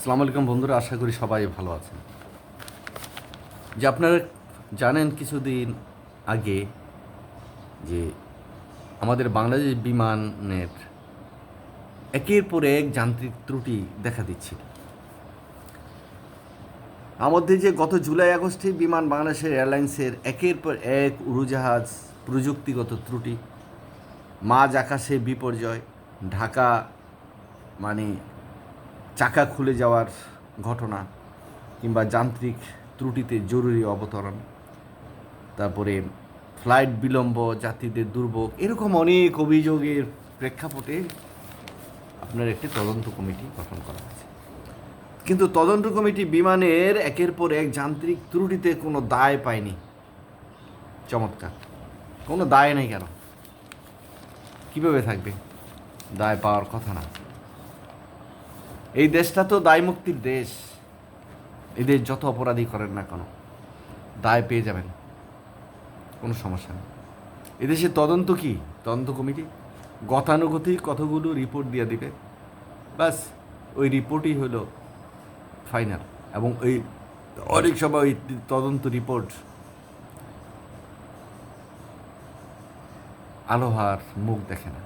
আসসালামু আলাইকুম বন্ধুরা, আশা করি সবাই ভালো আছেন। যে আপনারা জানেন কিছুদিন আগে যে আমাদের বাংলাদেশ বিমানের একের পর এক যান্ত্রিক ত্রুটি দেখা দিচ্ছিল। আমাদের যে গত জুলাই, আগস্টে বিমান বাংলাদেশের এয়ারলাইন্সের একের পর এক উড়োজাহাজ প্রযুক্তিগত ত্রুটি, মাঝ আকাশে বিপর্যয়, ঢাকা মানে চাকা খুলে যাওয়ার ঘটনা কিংবা যান্ত্রিক ত্রুটিতে জরুরি অবতরণ, তারপরে ফ্লাইট বিলম্ব, যাত্রীদের দুর্ভোগ, এরকম অনেক অভিযোগের প্রেক্ষাপটে আপনার একটি তদন্ত কমিটি গঠন করা হয়েছে। কিন্তু তদন্ত কমিটি বিমানের একের পর এক যান্ত্রিক ত্রুটিতে কোনো দায় পায়নি। চমৎকার। কোনো দায় নেই কেন? কীভাবে থাকবে? দায় পাওয়ার কথা না। এই দেশটা তো দায় মুক্তির দেশ। এদের যত অপরাধী করেন না কেন, দায় পেয়ে যাবেন। কোনো সমস্যা নেই। এদেশে তদন্ত কি? তদন্ত কমিটি। গতানুগতিক কতগুলো রিপোর্ট দিয়ে দিবে। বাস ওই রিপোর্টই হলো ফাইনাল। এবং ওই অনেক সময় ওই তদন্ত রিপোর্ট আলোহার মুখ দেখে না।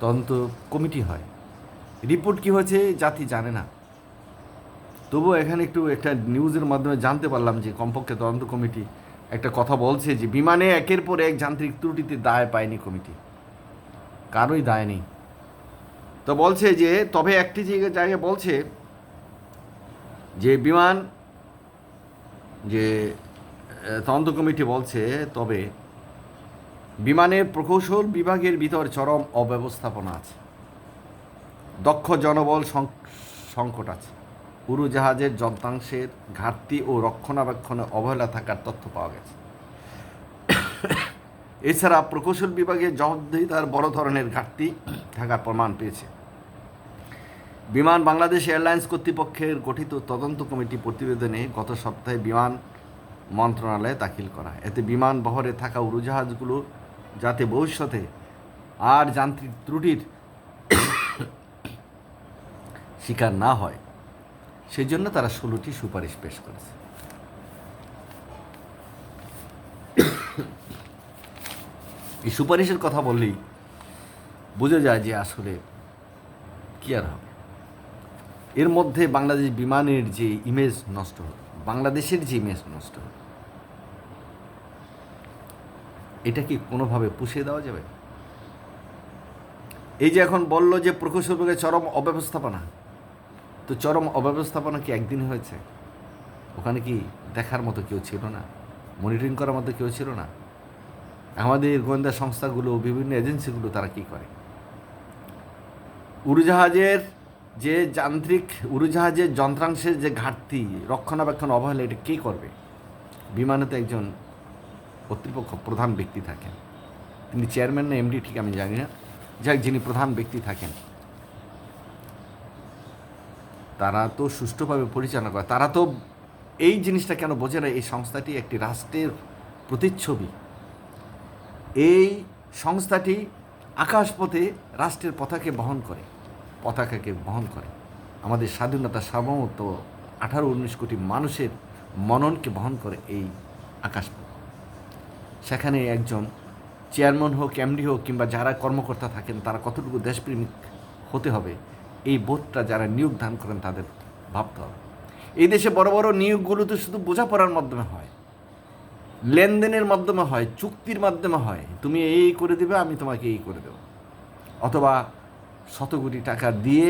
তদন্ত কমিটি হয়। রিপোর্ট কি হয়েছে, জাতি জানে না। তবুও এখানে একটু একটা নিউজের মাধ্যমে জানতে পারলাম যে কমপক্ষে তদন্ত কমিটি একটা কথা বলছে যে বিমানে একের পর এক যান্ত্রিক ত্রুটিতে দায় পায়নি কমিটি। কারোই দায় নেই। তো বলছে যে, তবে একটি জায়গায় বলছে যে বিমান যে তদন্ত কমিটি বলছে, তবে বিমানের প্রকৌশল বিভাগের ভিতর চরম অব্যবস্থাপনা আছে। দক্ষ জনবল সংকট আছে। উড়োজাহাজের যন্ত্রাংশের ঘাটতি ও রক্ষণাবেক্ষণে অবহেলা থাকার তথ্য পাওয়া গেছে। এছাড়া প্রকৌশল বিভাগের জবাবদিহিতার বড় ধরনের ঘাটতি থাকার প্রমাণ পেয়েছে। বিমান বাংলাদেশ এয়ারলাইন্স কর্তৃপক্ষের গঠিত তদন্ত কমিটি প্রতিবেদনে গত সপ্তাহে বিমান মন্ত্রণালয়ে দাখিল করা। এতে বিমান বহরে থাকা উড়োজাহাজগুলো যাতে ভবিষ্যতে আর যান্ত্রিক ত্রুটির শিকার না হয়। সেই জন্য তারা ষোলোটি সুপারিশ পেশ করেছে। এই সুপারিশের কথা বললেই বোঝা যায় যে আসলে কি আর হবে। এর মধ্যে বাংলাদেশ বিমানের যে ইমেজ নষ্ট হল, বাংলাদেশের যে ইমেজ নষ্ট হল, এটা কি কোনোভাবে পুষিয়ে দেওয়া যাবে? এই যে এখন বলল যে প্রকৌশল চরম অব্যবস্থাপনা তো চরম অব্যবস্থাপনা কি একদিন হয়েছে? ওখানে কি দেখার মতো কেউ ছিল না? মনিটরিং করার মতো কেউ ছিল না? আমাদের গোয়েন্দা সংস্থাগুলো, বিভিন্ন এজেন্সিগুলো তারা কি করে? উড়োজাহাজের যে যান্ত্রিক, উড়োজাহাজের যন্ত্রাংশের যে ঘাটতি, রক্ষণাবেক্ষণ অবহেলা, এটা কে করবে? বিমানে তো একজন কর্তৃপক্ষ প্রধান ব্যক্তি থাকেন। তিনি চেয়ারম্যান না এমডি ঠিক আমি জানি না। যাক, যিনি প্রধান ব্যক্তি থাকেন। তারা তো সুষ্ঠুভাবে পরিচালনা করে। তারা তো এই জিনিসটা কেন বোঝে না? এই সংস্থাটি একটি রাষ্ট্রের প্রতিচ্ছবি। এই সংস্থাটি আকাশপথে রাষ্ট্রের পতাকে বহন করে। পতাকাকে বহন করে। আমাদের স্বাধীনতা সার্বভৌমত্ব আঠারো উনিশ কোটি মানুষের মননকে বহন করে এই আকাশপথ। সেখানে একজন চেয়ারম্যান হোক, এমডি হোক কিংবা যারা কর্মকর্তা থাকেন, তারা কতটুকু দেশপ্রেমিক হতে হবে এই বোধটা যারা নিয়োগ দান করেন তাদের ভাবতে হবে। এই দেশে বড় বড় নিয়োগগুলো তো শুধু বোঝাপড়ার মাধ্যমে হয়, লেনদেনের মাধ্যমে হয়, চুক্তির মাধ্যমে হয়, তুমি এই করে দেবে, আমি তোমাকে এই করে দেবো। অথবা শত কোটি টাকা দিয়ে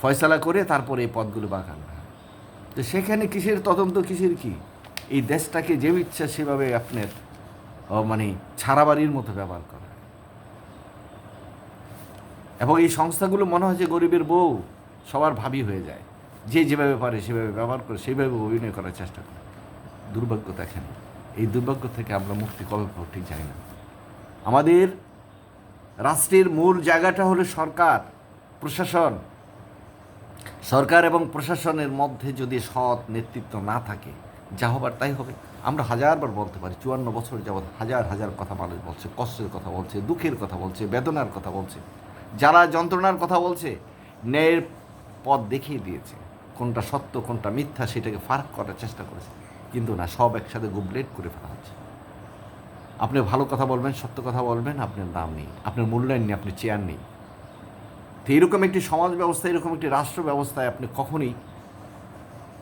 ফয়সালা করে তারপরে এই পদগুলো বাগানো হয়। তো সেখানে কিসের তদন্ত, কিসের কি? এই দেশটাকে যে ইচ্ছা সেভাবে আপনার মানে ছাড়াবাড়ির মতো ব্যবহার করা। এবং এই সংস্থাগুলো মনে হয় যে গরিবের বউ, সবার ভাবি হয়ে যায়। যে যেভাবে পারে সেভাবে ব্যবহার করে, সেভাবে অভিনয় করার চেষ্টা করে। দুর্ভাগ্য দেখেন, এই দুর্ভাগ্য থেকে আমরা মুক্তি কবে পাবো ঠিক না। আমাদের রাষ্ট্রের মূল জায়গাটা হলো সরকার, প্রশাসন। সরকার এবং প্রশাসনের মধ্যে যদি সৎ নেতৃত্ব না থাকে, যা হবার তাই হবে। আমরা হাজারবার বলতে পারি, চুয়ান্ন বছর যাবৎ হাজার হাজার কথা মানুষ বলছে, কষ্টের কথা বলছে, দুঃখের কথা বলছে, বেদনার কথা বলছে। যারা যন্ত্রণার কথা বলছে, ন্যায়ের পথ দেখিয়ে দিয়েছে। কোনটা সত্য, কোনটা মিথ্যা, সেটাকে ফারাক করার চেষ্টা করেছে। কিন্তু না, সব একসাথে গুবলেট করে ফেলা হচ্ছে। আপনি ভালো কথা বলবেন, সত্য কথা বলবেন, আপনার দাম নেই। আপনার মূল্যায়ন নেই, আপনার চেয়ার নেই। তো এরকম একটি সমাজ ব্যবস্থা, এরকম একটি রাষ্ট্র ব্যবস্থায় আপনি কখনোই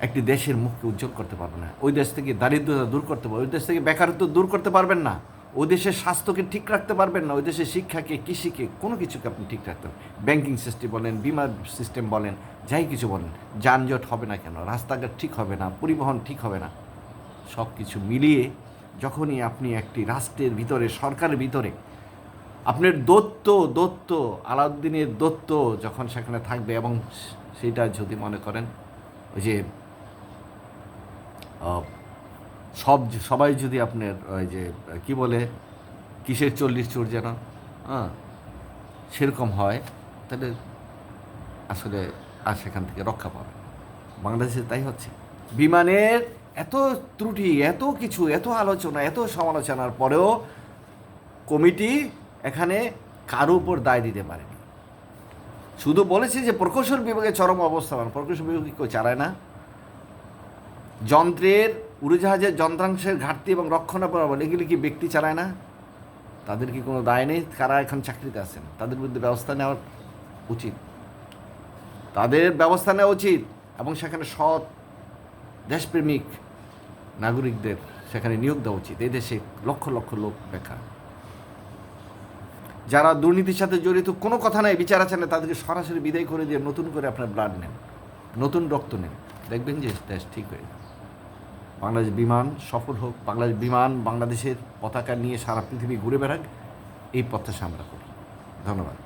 একটি দেশের মুখকে উজ্জ্বল করতে পারবেন না। ওই দেশ থেকে দারিদ্রতা দূর করতে পারবেন ওই দেশ থেকে বেকারত্ব দূর করতে পারবেন না। ওই দেশের স্বাস্থ্যকে ঠিক রাখতে পারবেন না, ওই দেশের শিক্ষাকে, কৃষিকে, কোনো কিছুকে আপনি ঠিক রাখতে পারবেন ব্যাঙ্কিং সিস্টেম বলেন, বিমা সিস্টেম বলেন, যাই কিছু বলেন, যানজট হবে না কেন, রাস্তাঘাট ঠিক হবে না, পরিবহন ঠিক হবে না, সব কিছু মিলিয়ে যখনই আপনি একটি রাষ্ট্রের ভিতরে, সরকারের ভিতরে, আপনার দত্ত দত্ত, আলাউদ্দিনের দত্ত যখন সেখানে থাকবে এবং সেটা যদি মনে করেন, ওই যে সব সবাই যদি আপনার ওই যে, কি বলে, কিসের চল্লিশ চোর যেন হ্যাঁ সেরকম হয়, তাহলে আসলে আর সেখান থেকে রক্ষা পাবে বাংলাদেশে তাই হচ্ছে। বিমানের এত ত্রুটি, এত কিছু, এত আলোচনা, এত সমালোচনার পরেও কমিটি এখানে কারও উপর দায় দিতে পারেনি। শুধু বলেছে যে প্রকৌশল বিভাগে চরম অবস্থান, প্রকৌশল বিভাগ কেউ চালায় না? যন্ত্রের, উড়োজাহাজের যন্ত্রাংশের ঘাটতি এবং রক্ষণাবেক্ষণ এগুলি কি ব্যক্তি চালায় না? তাদের কি কোনো দায় নেই? কারা এখন চাকরিতে আছেন? তাদের বিরুদ্ধে ব্যবস্থা নেওয়া উচিত। তাদের ব্যবস্থা নেওয়া উচিত এবং সেখানে সৎ দেশপ্রেমিক নাগরিকদের সেখানে নিয়োগ দেওয়া উচিত। এই দেশে লক্ষ লক্ষ লোক বেকার। যারা দুর্নীতির সাথে জড়িত, কোনো কথা নাই, বিচার আছে না, তাদেরকে সরাসরি বিদায় করে দিয়ে নতুন করে আপনার ব্লাড নেন, নতুন রক্ত নেন। দেখবেন যে দেশ ঠিক হয়ে যাবে। বাংলাদেশ বিমান সফল হোক, বাংলাদেশ বিমান বাংলাদেশের পতাকা নিয়ে সারা পৃথিবী ঘুরে বেড়াক, এই প্রত্যাশা আমরা করি। ধন্যবাদ।